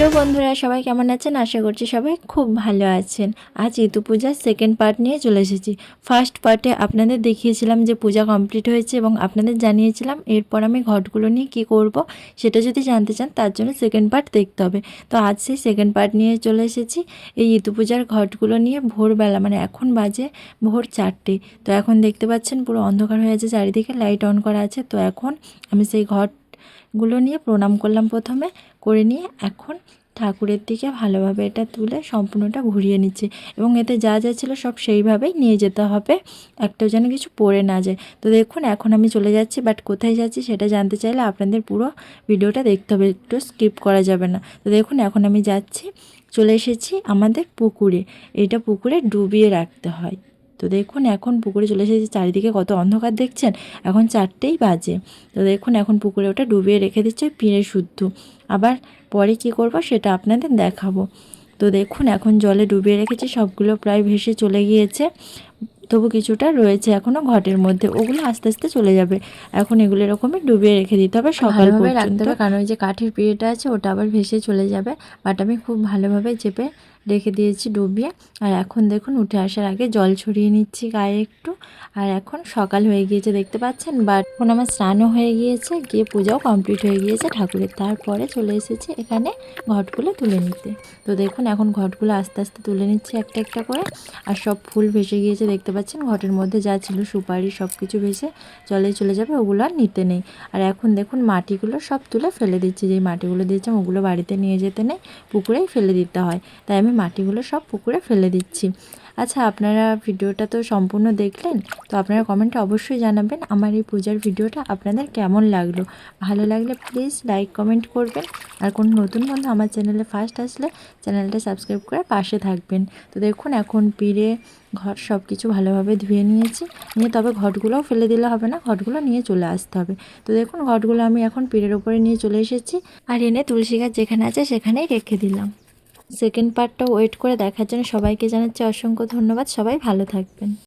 আপনারা সবাই কেমন আছেন? আশা করছি সবাই খুব ভালো আছেন। আজ ঋতু পূজার সেকেন্ড পার্ট নিয়ে চলে এসেছি। ফার্স্ট পার্টে আপনাদের দেখিয়েছিলাম যে পূজা কমপ্লিট হয়েছে এবং আপনাদের জানিয়েছিলাম এরপর আমি ঘটগুলো নিয়ে কি করব, সেটা যদি জানতে চান তার জন্য সেকেন্ড পার্ট দেখতে হবে। তো আজ সেই সেকেন্ড পার্ট নিয়ে চলে এসেছি। এই ঋতু পূজার ঘটগুলো নিয়ে ভোরবেলা মানে এখন বাজে ভোর চারটে। তো এখন দেখতে পাচ্ছেন পুরো অন্ধকার হয়ে আছে, চারিদিকে লাইট অন করা আছে। তো এখন আমি সেই ঘটগুলো নিয়ে প্রণাম করলাম প্রথমে, করে নিয়ে এখন ঠাকুরের দিকে ভালোভাবে এটা তুলে সম্পূর্ণটা ঘুরিয়ে নিচ্ছে। এবং এতে যা যা ছিল সব সেইভাবেই নিয়ে যেতে হবে, একটাও যেন কিছু পড়ে না যায়। তো দেখুন, এখন আমি চলে যাচ্ছি, বাট কোথায় যাচ্ছি সেটা জানতে চাইলে আপনাদের পুরো ভিডিওটা দেখতে হবে, একটু স্কিপ করা যাবে না। তো দেখুন, এখন আমি যাচ্ছি, চলে এসেছি আমাদের পুকুরে। এটা পুকুরে ডুবিয়ে রাখতে হয়। তো দেখুন এখন পুকুরে চলে এসেছে চারিদিকে কত অন্ধকার দেখছেন? এখন চারটেই বাজে। তো দেখুন এখন পুকুরে ওটা ডুবিয়ে রেখে দিচ্ছে পিঁড়ে শুদ্ধ। আবার পরে কি করব সেটা আপনাদের দেখাবো। তো দেখুন এখন জলে ডুবিয়ে রেখেছি সবগুলো প্রায় ভেসে চলে গিয়েছে। তবু কিছুটা রয়েছে এখনও ঘটের মধ্যে ওগুলো আস্তে আস্তে চলে যাবে। এখন এগুলো এরকমই ডুবিয়ে রেখে দিতে হবে সকাল পর্যন্ত রাখতে হবে, কারণ ওই যে কাঠের পিঁড়েটা আছে ওটা আবার ভেসে চলে যাবে। বাট আমি খুব ভালোভাবে চেপে রেখে দিয়েছি ডুবিয়ে। আর এখন দেখুন, উঠে আসার আগে জল ছড়িয়ে নিচ্ছি গায়ে একটু। আর এখন সকাল হয়ে গিয়েছে, দেখতে পাচ্ছেন? বাট এখন আমার স্নানও হয়ে গিয়েছে, গিয়ে পূজাও কমপ্লিট হয়ে গিয়েছে ঠাকুরের। তারপরে চলে এসেছি এখানে ঘটগুলো তুলে নিতে। তো দেখুন, এখন ঘটগুলো আস্তে আস্তে তুলে নিচ্ছি একটা একটা করে। আর সব ফুল ভেসে গিয়েছে, দেখতে পাচ্ছেন? ঘটের মধ্যে যা ছিল, সুপারি সব কিছু ভেসে জলে চলে যাবে, ওগুলো আর নিতে নেই। আর এখন দেখুন, মাটিগুলো সব তুলে ফেলে দিচ্ছি। যেই মাটিগুলো দিয়েছিলাম, ওগুলো বাড়িতে নিয়ে যেতে নেই, পুকুরেই ফেলে দিতে হয়। তাই আমি মাটিগুলো সব পুকুরে ফেলে দিচ্ছি। আচ্ছা আপনারা ভিডিওটা তো সম্পূর্ণ দেখলেন, তো আপনারা কমেন্টে অবশ্যই জানাবেন আমার এই পূজার ভিডিওটা আপনাদের কেমন লাগল। ভালো লাগলে প্লিজ লাইক কমেন্ট করবেন। আর কোনো নতুন বন্ধু আমার চ্যানেলে ফার্স্ট আসলে চ্যানেলটা সাবস্ক্রাইব করে পাশে থাকবেন। তো দেখুন, এখন পিড়ে ঘর সব কিছু ভালোভাবে ধুয়ে নিয়েছি। নিয়ে তবে ঘটগুলোও ফেলে দিলে হবে না ঘটগুলো নিয়ে চলে আসতে হবে। তো দেখুন ঘটগুলো আমি এখন পিড়ের উপরে নিয়ে চলে এসেছি। আর এনে তুলসী গাছ যেখানে আছে সেখানেই রেখে দিলাম। সেকেন্ড পার্টটা ওয়েট করে দেখার জন্য সবাইকে জানাচ্ছি অসংখ্য ধন্যবাদ। সবাই ভালো থাকবেন।